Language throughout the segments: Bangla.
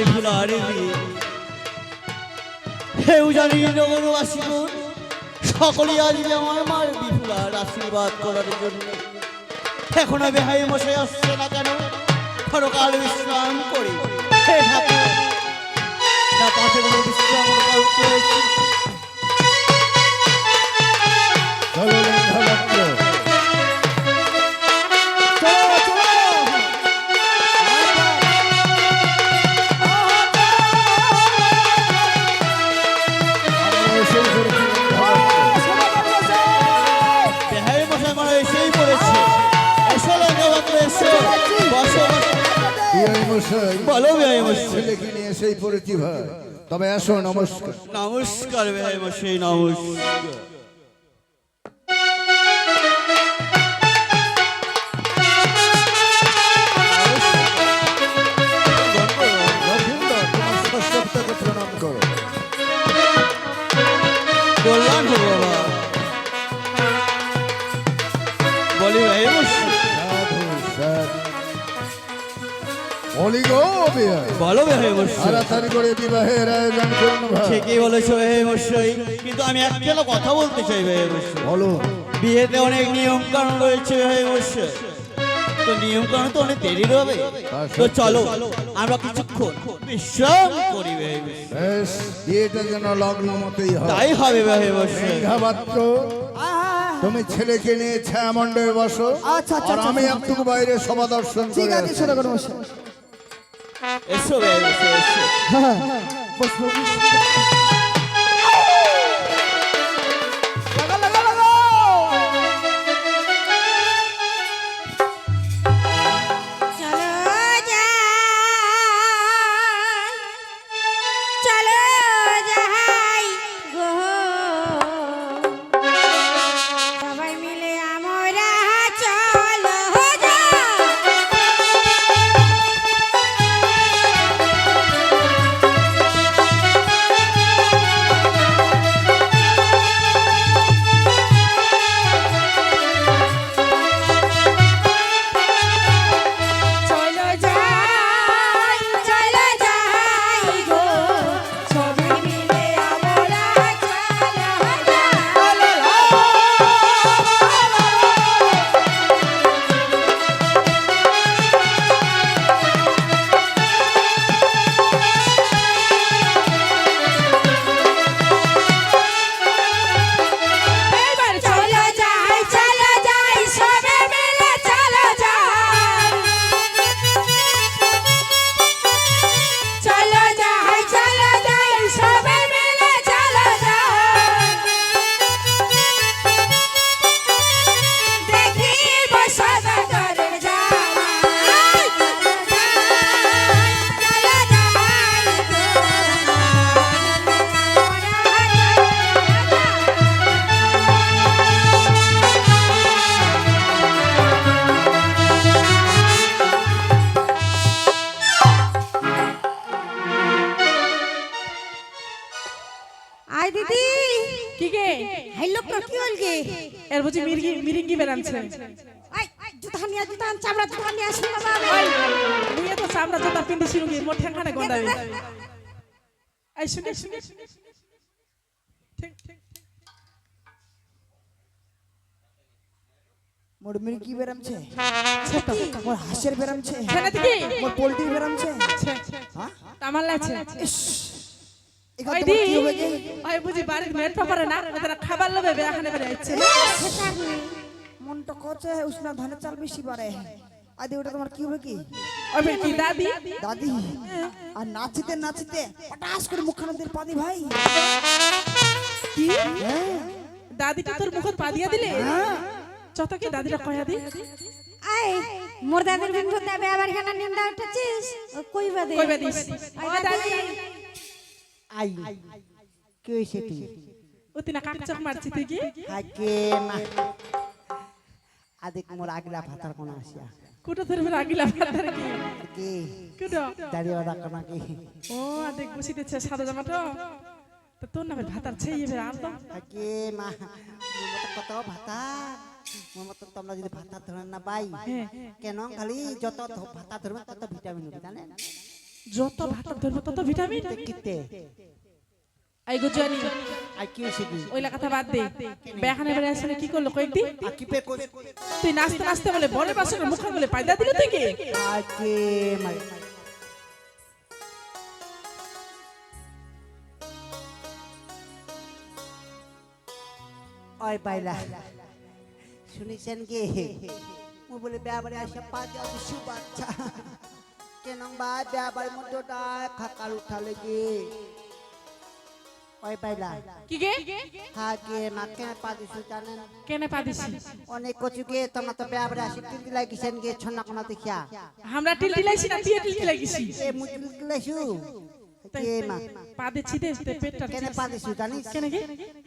আরে হেউ জানি নগরবাসীগণ সকলে আসবে আমার মার বিপুলার আশীর্বাদ করার জন্য। এখন এখনও হাই মশাই আসছে না কেন? ক্ষণকাল বিশ্রাম করি। হে ঠাকুর। না পাশে বিশ্রাম করেছি। নিয়ে এসেই পড়েছি ভাই। তবে আসো নমস্কার। নমস্কার বেহাই মশাই নমস্কার। করো বাবা। বলি ভাই মশাই বলি গো বলো মশাই তাড়াতাড়ি করে বিবাহের আয়োজন করুন ভাই। ঠিকই বলেছ বেহাই মশাই কিন্তু আমি একটা কথা বলতে চাই বেহাই মশাই বলো। বিয়েতে অনেক নিয়ম কানুন রয়েছে বেহাই মশাই তো নিয়ম কানুন তো অনেক দেরি হবে তো চলো আমরা কিছুক্ষণ বিশ্রাম করি বেশ বিয়েটা যেন লগ্ন মতেই হয়। তাই হবে বেহাই মশাই মেঘাপাত্র তুমি ছেলেকে নিয়ে ছায়ামণ্ডপে বসো। আচ্ছা, আচ্ছা, আর আচ্ছা, আমি আচ্ছা। একটুকু বাইরে সভা দর্শন ঠিক আছে আসি। শোনো কোনো এসো এসো হ্যাঁ হ্যাঁ বস লোকটা কি হল গে? এর বুঝি মিরগি মিরিঙ্গি বেরানছে আই জুতা নিয়ে জুতা চামড়া জুতা নিয়ে আসি বাবা। ওই তো সামরা জোতা পিন্দি শিরুগি মোর ঠ্যাংখানে গন্দাবি এই শুনে শুনে ঠিক ঠিক মোর মির্কি বেরামছে মোর হাঁসের বেরামছে মোর পোল্ট্রি বেরামছে ছে তামাল আছে। ইস। এখান ওই দি কি হবে গে? ওই বুঝি বাড়ির মেট পাপারে না ওদের খাবার লবে বেখানে বেরে আইছে মনটা কচে উষ্ণা ধানের চাল বেশি বাড়ে আদি ওটা তোমার কি হবে কি? বের কি দাদি? দাদি? আর নাচিতে নাচিতে পটাশ করে মুখখানা দিয়ে পাদি ভাই। কি? হ্যাঁ। দাদিটা তোর মুখত পা দিয়া দিলে? যত কি দাদিরা কয়া দি? আই মোর দাদের বিন ভূত দেবে আবার কেন নিন্দা উঠেছিস? কইবা দে? কইবা দিস। ও দাদি। আই কে সেটি ওতিনা কাক চক মারছি তুই কি হাকে না আদিক মোর আগলা ভাতার কোন আসিয়া কুটো ধরবে আগিলা ফাটার কি কে কুটো দাঁড়িয়ে বাদা কোনা কি ও আদেক বসিতেছে সাদা জামাটো তো তোর নামে ভাতার ছেই এবার আর তো হাকে মা মোর কত ভাতা মোর মতো তোমরা যদি ভাতা ধরেন না বাই হ্যাঁ। কেন খালি যত ভাতা ধরবে তত ভিটামিন হবে জানেন যত ভাত ধরবো তত ভিটামিন। কিতে এই গুজানি আর কি হয়েছে কি? ওই কথা বাদ দে। বেখানে বেড়ে আসলে কি করল কয়েকদিন আর কি পে করে তুই নাচতে নাচতে বলে বলে বাসনের মুখ বলে পায়দা দিল থেকে আজকে মানে ওই বাইলা। শুনেছেন কি? মু বলে ব্যাপারে আসে পাঁচ বাচ্চা কেন বা ব্যাপারে মধ্যটা খাকার উঠালে কি ওই বাইলা কি গে? হাগে মাকে পাদিছু জানেন? কেনে পাদিছি অনেক কচু গিয়ে তোমার তো ব্যাপারে আসে কিন্তু লাগিছেন গিয়ে ছন্না কোনা দেখিয়া। আমরা টিল টিলাইছি না তুই এ মুজুল দিলাইছু পাদে ছিদে পেটটা কেনে পাদিছু জানিস? কেনে গে?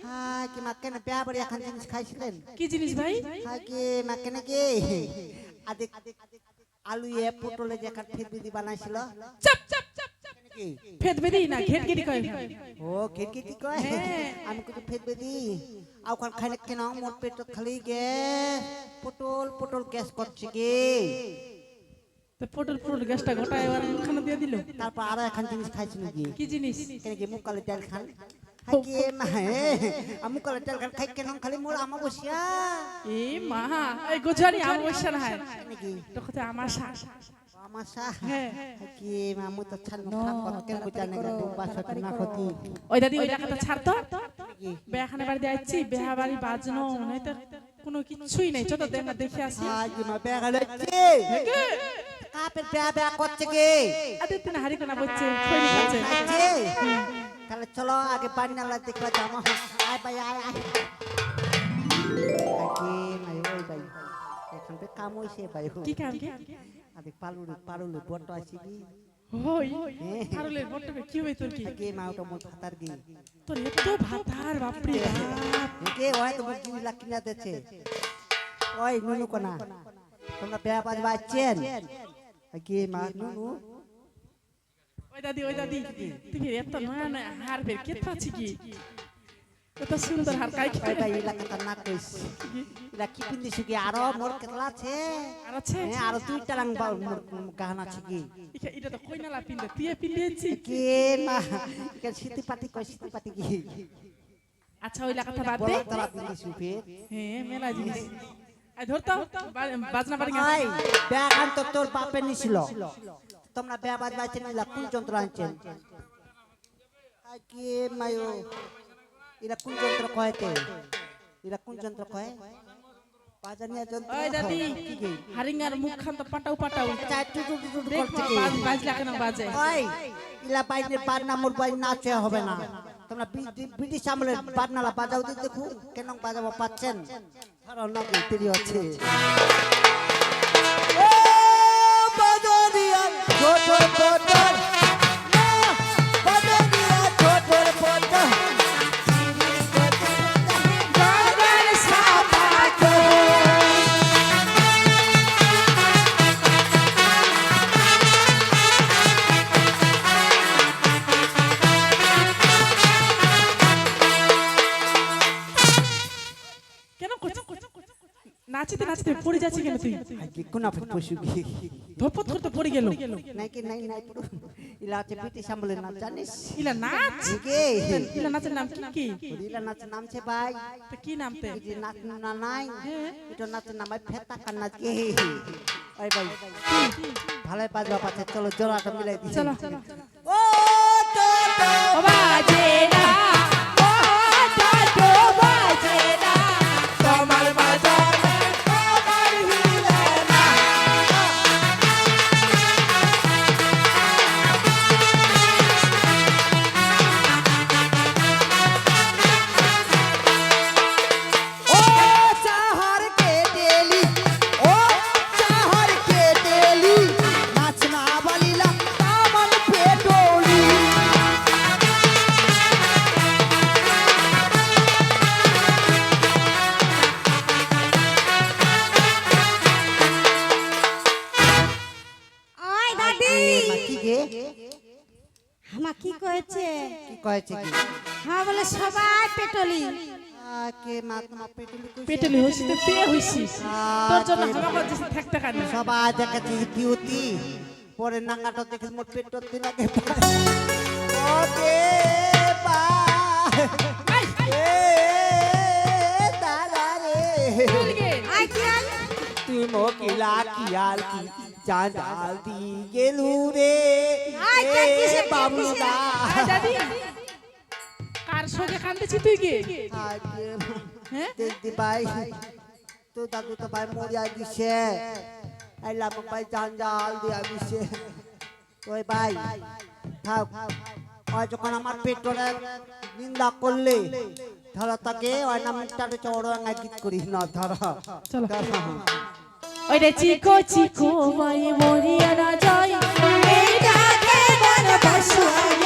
হ্যাঁ কি মা কেনে ব্যাপারে এখন জিনিস খাইছিলেন? কি জিনিস ভাই? হ্যাঁ কি মা কেনে কে আদে আলু এ পটলে যে কাট ফিরবিদি বানাইছিল। চাপ চাপ চাপ চাপ কি? ফেদ বেদি না ঘেট গেদি কয় ও খিড়কি কয়? আমি কিছু ফিরবিদি আউ খান খাইলে কেন মোর পেট খালি গে? পটল পটল গ্যাস করছে কি তো পটল পটল গ্যাসটা গোটায় আর খানা দিয়ে দিল। তারপর আর এখন জিনিস খাইছিল কি কি জিনিস? কেন কি মুকালে তেল খান। তেল খান খাই কেন খালি মোর আমা বসিয়া এ মা এই গোজানি আমার বসে না হয় নাকি তো কথা আমার শ্বাস আমার সা। কি মামু তো ছান মুখ কত বুঝা নেগা দু বাসা না ক্ষতি ওই দাদি ওই টাকাটা ছাড় তো বেহানে বাড়ি যাচ্ছি বেহা বাড়ি বাজনো নাই তো কোনো কিছুই নাই চলো দেখ দেখে আসি আজ মা বেগা লচ্ছে কাপে বেয়া বেয়া করছে কি আরে হারি কোনা বলছে খাচ্ছে তাহলে চলো আগে পানি নালা দেখবা জামা আয় ভাই আয় আয়। আগে নাই ওই ভাই এখন তো কাম হইছে ভাই কি কাম কি? আগে পালুলে পালুলে বড় আছে কি? ওই আরলে বটবে কি হবে তোর কি? আগে মা ওটা মোর খাতার কি তোর এত ভাতার বাপরে বাপ। একে ওই তো জিনিস লাগ কিনা দেছে ওই নুনু কোনা। তোমরা বেয়া বাজ বাচ্চেন আগে মা নুনু। ওই দাদি ওই দাদি তুমি এত নয়া নয়া হার বের কে পাচ্ছি কি কত সুন্দর হার কাই খাই ভাই এলা কথা না কইস এলা কি আরও মোর কেতলা আছে আর আছে হ্যাঁ আরও দুইটা রং মোর গান আছে কি ইকা এটা তো কই নালা পিন্দে তুই পিন্দেছি কে না কে সিটি পাতি কই সিটি পাতি কি আচ্ছা ওই কথা বাদ বড় দে ফের হ্যাঁ মেলা জিনিস আই ধরতো বাজনা বাড়ি আই ব্যাগান তো তোর বাপে নিছিল তোমরা বেয়া বাজ বাজছেন এলা কোন যন্ত্র আনছেন কে মায়ো এরা কোন যন্ত্র কয়তে? এরা কোন যন্ত্র কয় বাজানিয়া যন্ত্র ওই দাদি হারিঙ্গার মুখ খান তো পাটাও পাটাও। চাই টু টু টু দেখ করছে কি বাজ বাজলা কেন বাজে? ওই ইলা বাইরে বাজনা মোর নাচে হবে না। তোমরা ব্রিটিশ আমলের বাজনালা বাজাও দিতে দেখো কেন বাজাবো পাচ্ছেন। ধরো না আছে Put, put, put. নাচিতে নাচিতে পড়ে যাচ্ছি কেন তুই? কোনা ফিট পশু কি ধপত করতে পড়ে গেল। নাই কি নাই নাই পুরো ইলা আছে ব্রিটিশ আমলের নাম জানিস? ইলা নাচ? কে? ইলা নাচের নাম কি কি? ইলা নাচ নাম ছে ভাই। তো কি নাম তে? এই যে নাচ না নাই এটা নাচ নাম ফেতা কান নাচ কে? ওই ভাই। ভালো বাজবা পাচ্ছে চলো জোড়াটা মিলাই দিই। চলো। ও তো তো বাজে না। ও টাটো বাজে না। দাদি মা কি গে আমা কি কয়েছে? কি কয়েছে কি? হ্যাঁ বলে সবাই পেটলি। কে মা তোমার পেটোলি কইছে? পেটলি হইছিস তো পেয়ে হইছিস? তোর জন্য হামা করছিস থাকতে কানে সবাই দেখাচ্ছে পিউতি পরে নাঙ্গাটা দেখে মোট পেটটা দিন আগে ওকে বাই। এ দাদা রে। আই কি আই তুই মকিলা কিয়াল কি? চাঁদাল দি গেলু রে বাবুদা কার সঙ্গে কান্দেছি তুই কে হ্যাঁ? দেখতে ভাই তো দাদু তো ভাই মরিয়া দিছে। আই লাম ভাই জাঞ্জাল দিয়া দিছে। ওই ভাই থাক। ওই যখন আমার পেটরে নিন্দা করলে ধরো তাকে ওই গীত করিস না ধরো। চলো। ওইটা চিকো চিকো মাই মরিয়া না যায় এইটাকে বলো বসুয়াগে বসুয়াগে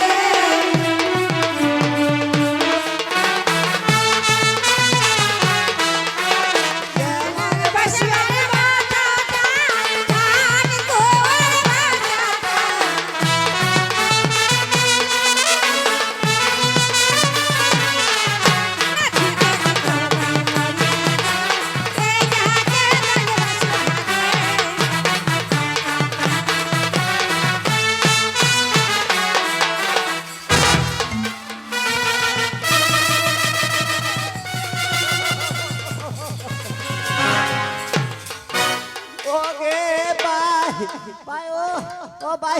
ও বাই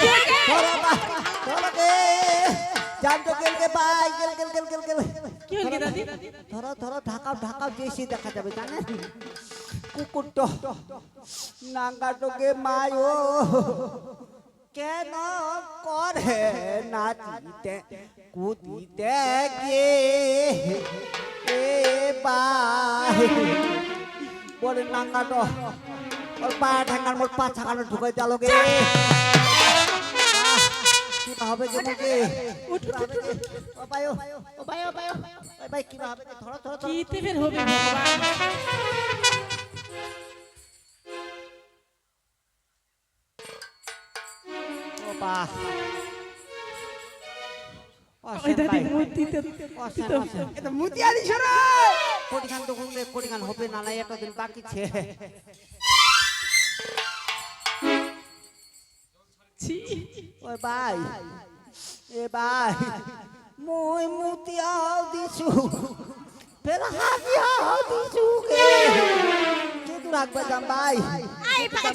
কে? কে? বাই জানতো গেল বাই গেল গেল গেল গেল গেল। কি হল দাদি? ধরো ধরো ঢাকাও ঢাকাও বেশি দেখা যাবে জানেন? কুকুরটো নাঙ্গাটোকে মায়ো। কেন করে নাচিতে কুদিতে গে? এ বাই বলে নাঙ্গাটো ওর পা ঠেঙ্গার মোর পা ছাকানো ঢুকে দিল গে হবে যে মুখে? ভাই কি হবে ধরো ধরো কি তেবের হবে এটা কোটিখান তো কোটিখান হবে না না একটা দিন বাকি ছে। ছি ওই ভাই এ ভাই মই মুতিয়াও দিছু। ফের হাতিয়াও দিছু কে কে দূর রাখবে যাম ভাই। আই পাকা